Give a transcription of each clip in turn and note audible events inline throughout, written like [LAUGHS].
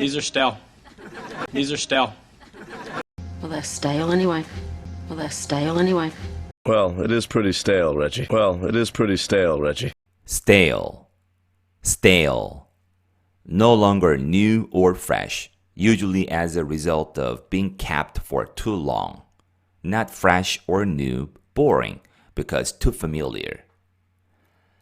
These are stale. These are stale. Well, they're stale anyway. Well, they're stale anyway. Well, it is pretty stale, Reggie. Well, it is pretty stale, Reggie. stale, stale, no longer new or fresh, usually as a result of being kept for too long. Not fresh or new, boring, because too familiar.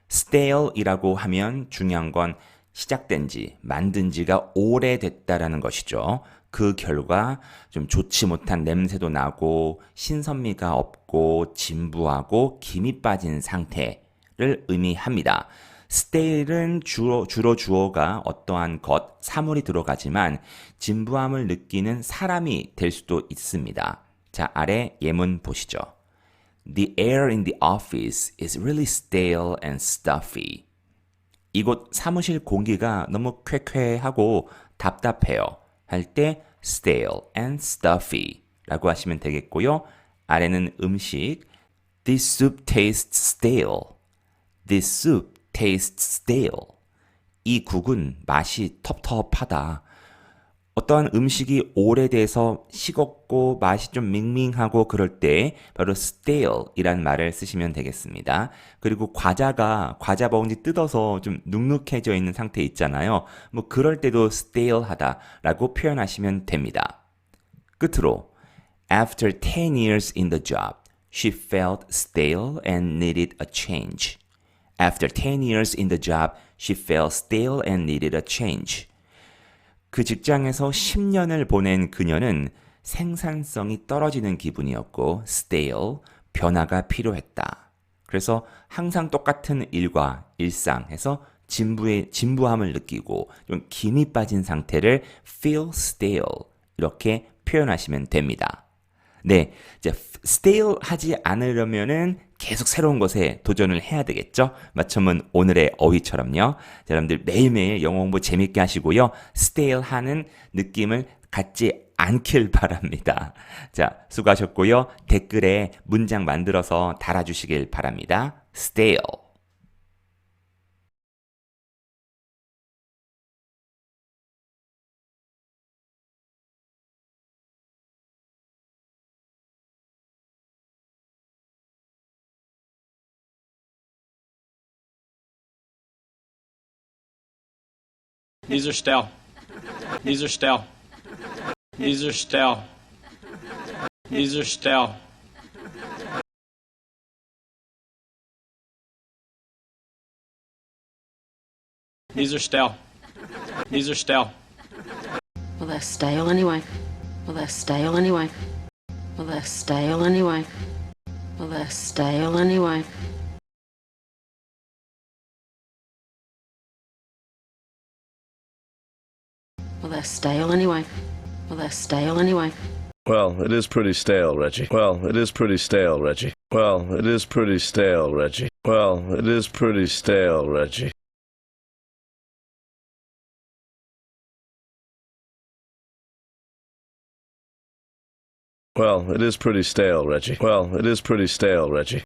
stale이라고 하면 중요한 건 시작된 지, 만든 지가 오래됐다라는 것이죠. 그 결과 좀 좋지 못한 냄새도 나고 신선미가 없고 진부하고 김이 빠진 상태를 의미합니다. stale은 주로, 주로 주어가 어떠한 것, 사물이 들어가지만 진부함을 느끼는 사람이 될 수도 있습니다. 자, 아래 예문 보시죠. The air in the office is really stale and stuffy. 이곳 사무실 공기가 너무 쾌쾌하고 답답해요. 할 때 stale and stuffy 라고 하시면 되겠고요. 아래는 음식 This soup tastes stale. This soup tastes stale. 이 국은 맛이 텁텁하다. 어떠한 음식이 오래돼서 식었고 맛이 좀 밍밍하고 그럴 때 바로 stale 이란 말을 쓰시면 되겠습니다. 그리고 과자가 과자 봉지 뜯어서 좀 눅눅해져 있는 상태 있잖아요. 뭐 그럴 때도 stale 하다라고 표현하시면 됩니다. 끝으로 After 10 years in the job, she felt stale and needed a change. After 10 years in the job, she felt stale and needed a change. 그 직장에서 10년을 보낸 그녀는 생산성이 떨어지는 기분이었고 stale, 변화가 필요했다. 그래서 항상 똑같은 일과 일상에서 진부의 진부함을 느끼고 좀 김이 빠진 상태를 feel stale 이렇게 표현하시면 됩니다. 네, 이제 stale 하지 않으려면은 계속 새로운 것에 도전을 해야 되겠죠? 마침은 오늘의 어휘처럼요. 자, 여러분들 매일매일 영어 공부 재밌게 하시고요. stale 하는 느낌을 갖지 않길 [LAUGHS] 바랍니다. 자, 수고하셨고요. 댓글에 문장 만들어서 달아주시길 바랍니다. stale. These are stale. These are stale. These are stale. These are stale. These are stale. These are stale. Well, they're stale anyway. Well, they're stale anyway. Well, they're stale anyway. Well, they're stale anyway. Well, they're stale anyway. Well, they're stale anyway. Well, it is pretty stale, Reggie. Well, it is pretty stale, Reggie. Well, it is pretty stale, Reggie. Well, it is pretty stale, Reggie. Well, it is pretty stale, Reggie. Well, it is pretty stale, Reggie.